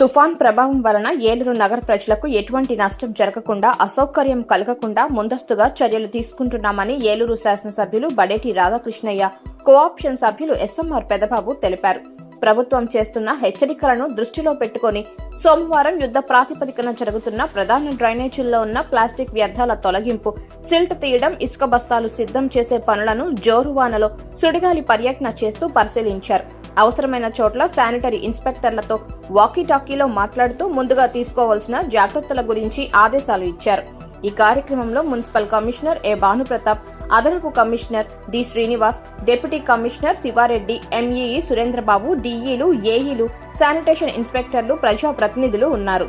తుఫాన్ ప్రభావం వలన ఏలూరు నగర ప్రజలకు ఎటువంటి నష్టం జరగకుండా అసౌకర్యం కలగకుండా ముందస్తుగా చర్యలు తీసుకుంటున్నామని ఏలూరు శాసనసభ్యులు బడేటి రాధాకృష్ణయ్య కోఆప్షన్ సభ్యులు ఎస్ఎంఆర్ పెదబాబు తెలిపారు. ప్రభుత్వం చేస్తున్న హెచ్చరికలను దృష్టిలో పెట్టుకొని సోమవారం యుద్ధ ప్రాతిపదికన జరుగుతున్న ప్రధాన డ్రైనేజీల్లో ఉన్న ప్లాస్టిక్ వ్యర్థాల తొలగింపు సిల్ట్ తీయడం ఇసుక బస్తాలు సిద్ధం చేసే పనులను జోరువానలో సుడిగాలి పర్యటన చేస్తూ పరిశీలించారు. అవసరమైన చోట్ల శానిటరీ ఇన్స్పెక్టర్లతో వాకీ టాకీలో మాట్లాడుతూ ముందుగా తీసుకోవాల్సిన జాగ్రత్తల గురించి ఆదేశాలు ఇచ్చారు. ఈ కార్యక్రమంలో మున్సిపల్ కమిషనర్ ఏ భానుప్రతాప్ అదనపు commissioner D Srinivas deputy commissioner Sivareddy MEE Surendrababu డిఈలు ఏఈలు శానిటేషన్ ఇన్స్పెక్టర్లు ప్రజాప్రతినిధులు ఉన్నారు.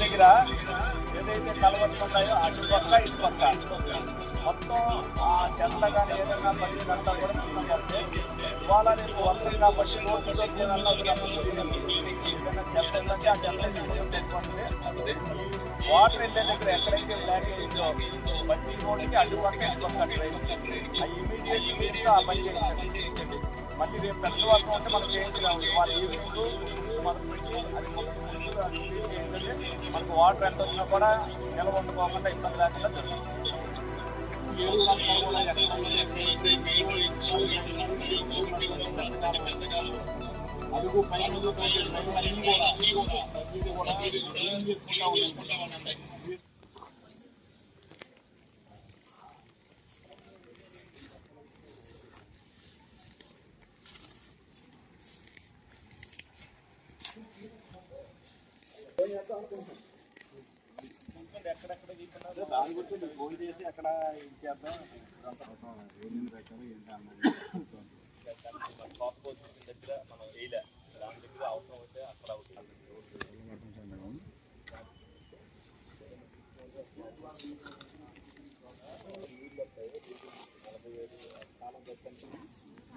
దగ్గర ఏదైతే కలవట్లు ఉన్నాయో అటు పక్క ఇటు పక్క. మొత్తం ఆ చెత్త కానీ ఏదైనా పని కూడా మనం చేస్తే ఇవాళ నేను వర్షం కాబట్టి రోడ్డుతో ఏదైనా ఏదైనా చెత్త ఉందంటే ఆ చెత్త తీసుకొని వాటర్ వెళ్ళే దగ్గర ఎక్కడైతే బ్లాక్ అయిందో ప్రతి రోడ్డుకి అడ్డు పక్క ఇటు పక్క ఆ ఇమీడియట్ ఇమీడియట్ ఆ పని చేయించండి. మళ్ళీ రేపు పెద్ద వర్షం ఉంటే మనం చేయించలేము ఇవాళ ఈవినింగ్ మనం పెట్టి అది మొత్తం ముందుగా మనకు వాటర్ ఎంత వచ్చినా కూడా నిల్వ ఉండిపోకుండా ఇబ్బంది లేకుండా జరుగుతుంది అడుగు పైన అన్ని కూడా ప్రతిదీ కూడా ఏం చేసుకుంటా ఉండండి. దాని గురించి ఫోన్ చేసి అక్కడ ఇచ్చేద్దాం దగ్గర మనం వేయలే దాని దగ్గర అవసరం అయితే అక్కడ అవుతుంది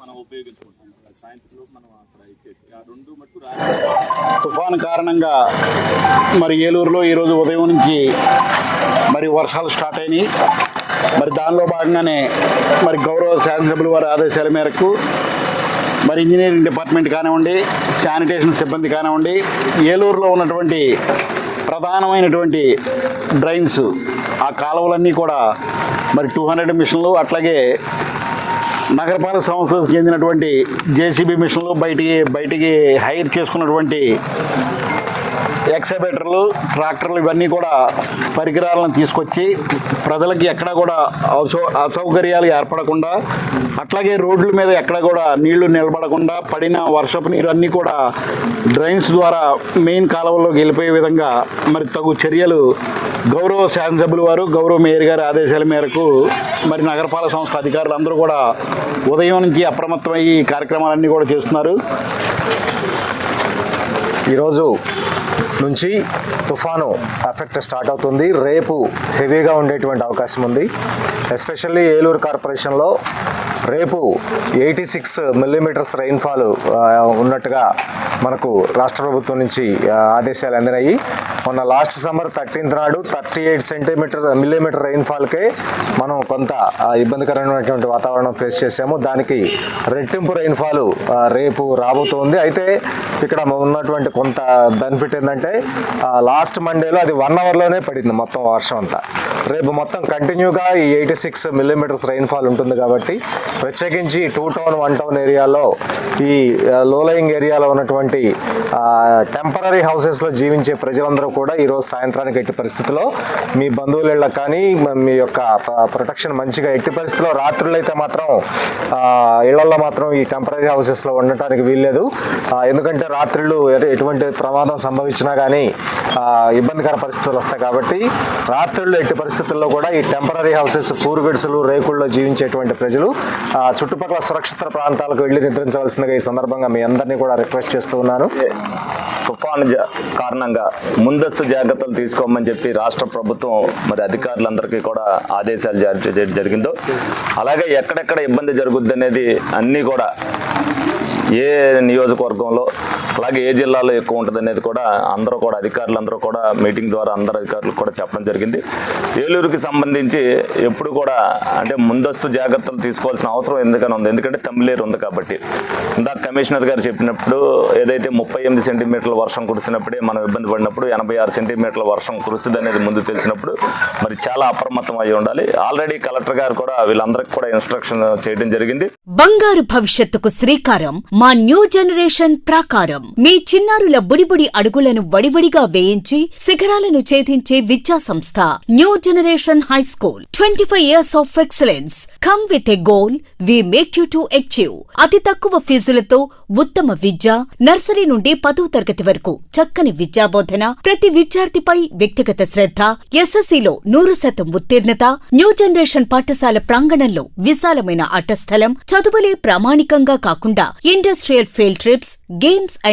మనం ఉపయోగించుకుంటాం. సాయంత్రం మనం అక్కడ ఆ రెండు మటుకు తుఫాను కారణంగా మరి ఏలూరులో ఈరోజు ఉదయం నుంచి మరి వర్షాలు స్టార్ట్ అయినాయి. మరి దానిలో భాగంగానే మరి గౌరవ శాసనసభ్యుల వారి ఆదేశాల మేరకు మరి ఇంజనీరింగ్ డిపార్ట్మెంట్ కానివ్వండి శానిటేషన్ సిబ్బంది కానివ్వండి ఏలూరులో ఉన్నటువంటి ప్రధానమైనటువంటి డ్రైన్స్ ఆ కాలువలన్నీ కూడా మరి టూ హండ్రెడ్ మిషన్లు అట్లాగే నగరపాలక సంస్థకు చెందినటువంటి జేసీబీ మిషన్లు బయటికి బయటికి హైర్ చేసుకున్నటువంటి ఎక్సబేటర్లు ట్రాక్టర్లు ఇవన్నీ కూడా పరికరాలను తీసుకొచ్చి ప్రజలకి ఎక్కడ కూడా అసౌ అసౌకర్యాలు ఏర్పడకుండా అట్లాగే రోడ్ల మీద ఎక్కడ కూడా నీళ్ళు నిలబడకుండా పడిన వర్షపు నీరు అన్నీ కూడా డ్రైన్స్ ద్వారా మెయిన్ కాలువల్లోకి వెళ్ళిపోయే విధంగా మరి తగు చర్యలు గౌరవ శాసనసభ్యుల వారు గౌరవ మేయర్ గారి ఆదేశాల మేరకు మరి నగరపాలక సంస్థ అధికారులు అందరూ కూడా ఉదయం నుంచి అప్రమత్తమయ్యి కార్యక్రమాలన్నీ కూడా చేస్తున్నారు. ఈరోజు నుంచి తుఫాను ఎఫెక్ట్ స్టార్ట్ అవుతుంది. రేపు హెవీగా ఉండేటువంటి అవకాశం ఉంది. ఎస్పెషల్లీ ఏలూరు కార్పొరేషన్లో రేపు ఎయిటీ సిక్స్ మిల్లీమీటర్స్ రైన్ఫాల్ ఉన్నట్టుగా మనకు రాష్ట్ర ప్రభుత్వం నుంచి ఆదేశాలు అందినాయి. మొన్న లాస్ట్ సమ్మర్ థర్టీన్త్ నాడు థర్టీ ఎయిట్ సెంటీమీటర్ మిల్లీమీటర్ రైన్ఫాల్కే మనం కొంత ఇబ్బందికరమైనటువంటి వాతావరణం ఫేస్ చేసాము దానికి రెట్టింపు రైన్ఫాల్ రేపు రాబోతోంది. అయితే ఇక్కడ ఉన్నటువంటి కొంత బెనిఫిట్ ఏంటంటే లాస్ట్ మండేలో అది వన్ అవర్లోనే పడింది మొత్తం వర్షం అంతా. రేపు మొత్తం కంటిన్యూగా ఈ ఎయిటీ సిక్స్ మిల్లీమీటర్స్ రైన్ఫాల్ ఉంటుంది కాబట్టి ప్రత్యేకించి టూ టౌన్ వన్ టౌన్ ఏరియాలో ఈ లోలయింగ్ ఏరియాలో ఉన్నటువంటి టెంపరీ హౌసెస్లో జీవించే ప్రజలందరూ కూడా ఈరోజు సాయంత్రానికి ఎట్టి పరిస్థితిలో మీ బంధువుల ఇళ్ళకి కానీ మీ యొక్క ప్రొటెక్షన్ మంచిగా ఎట్టి పరిస్థితిలో రాత్రులు అయితే మాత్రం ఇళ్ళలో మాత్రం ఈ టెంపరీ హౌసెస్లో ఉండటానికి వీల్లేదు. ఎందుకంటే రాత్రులు ఎటువంటి ప్రమాదం సంభవించినా కానీ ఇబ్బందికర పరిస్థితులు వస్తాయి కాబట్టి రాత్రులు ఎట్టి పరిస్థితుల్లో కూడా ఈ టెంపరీ హౌసెస్ పూర్వీడ్సులు రేకుల్లో జీవించేటువంటి ప్రజలు చుట్టుపక్కల సురక్షిత ప్రాంతాలకు వెళ్ళి నిద్రించవలసిందిగా ఈ సందర్భంగా మీ అందరినీ కూడా రిక్వెస్ట్ చేస్తూ ఉన్నాను. తుఫాను జా- కారణంగా ముందస్తు జాగ్రత్తలు తీసుకోమని చెప్పి రాష్ట్ర ప్రభుత్వం మరి అధికారులందరికీ కూడా ఆదేశాలు జారీ చేయడం జరిగిందో అలాగే ఎక్కడెక్కడ ఇబ్బంది జరుగుద్ది అనేది అన్నీ కూడా ఏ నియోజకవర్గంలో అలాగే ఏ జిల్లాలో ఎక్కువ ఉంటుంది అనేది కూడా అందరూ కూడా అధికారులందరూ కూడా మీటింగ్ ద్వారా అందరు అధికారులకు కూడా చెప్పడం జరిగింది. ఏలూరుకి సంబంధించి ఎప్పుడు కూడా అంటే ముందస్తు జాగ్రత్తలు తీసుకోవాల్సిన అవసరం ఎందుకని ఉంది? ఎందుకంటే తమిళేరు ఉంది కాబట్టి. ఇందాక కమిషనర్ గారు చెప్పినప్పుడు ఏదైతే ముప్పై ఎనిమిది సెంటీమీటర్ల వర్షం కురిసినప్పుడే మనం ఇబ్బంది పడినప్పుడు ఎనభై ఆరు సెంటీమీటర్ల వర్షం కురుస్తుంది అనేది ముందు తెలిసినప్పుడు మరి చాలా అప్రమత్తం అయి ఉండాలి. ఆల్రెడీ కలెక్టర్ గారు కూడా వీళ్ళందరికీ కూడా ఇన్స్ట్రక్షన్ చేయడం జరిగింది. బంగారు భవిష్యత్తుకు శ్రీకారం మా న్యూ జనరేషన్ ప్రాకారం. మీ చిన్నారుల బుడిబుడి అడుగులను వడివడిగా వేయించి శిఖరాలను ఛేదించే విద్యా సంస్థ new generation high school twenty five years of excellence come with a goal we make you to achieve అతి తక్కువ ఫీజులతో ఉత్తమ విద్య నర్సరీ నుండి పదో తరగతి వరకు చక్కని విద్యాబోధన ప్రతి విద్యార్థిపై వ్యక్తిగత శ్రద్ధ ఎస్ఎస్సిలో నూరు శాతం ఉత్తీర్ణత న్యూ జనరేషన్ పాఠశాల ప్రాంగణంలో విశాలమైన ఆటస్థలం చదువులే ప్రామాణికంగా కాకుండా industrial field trips games and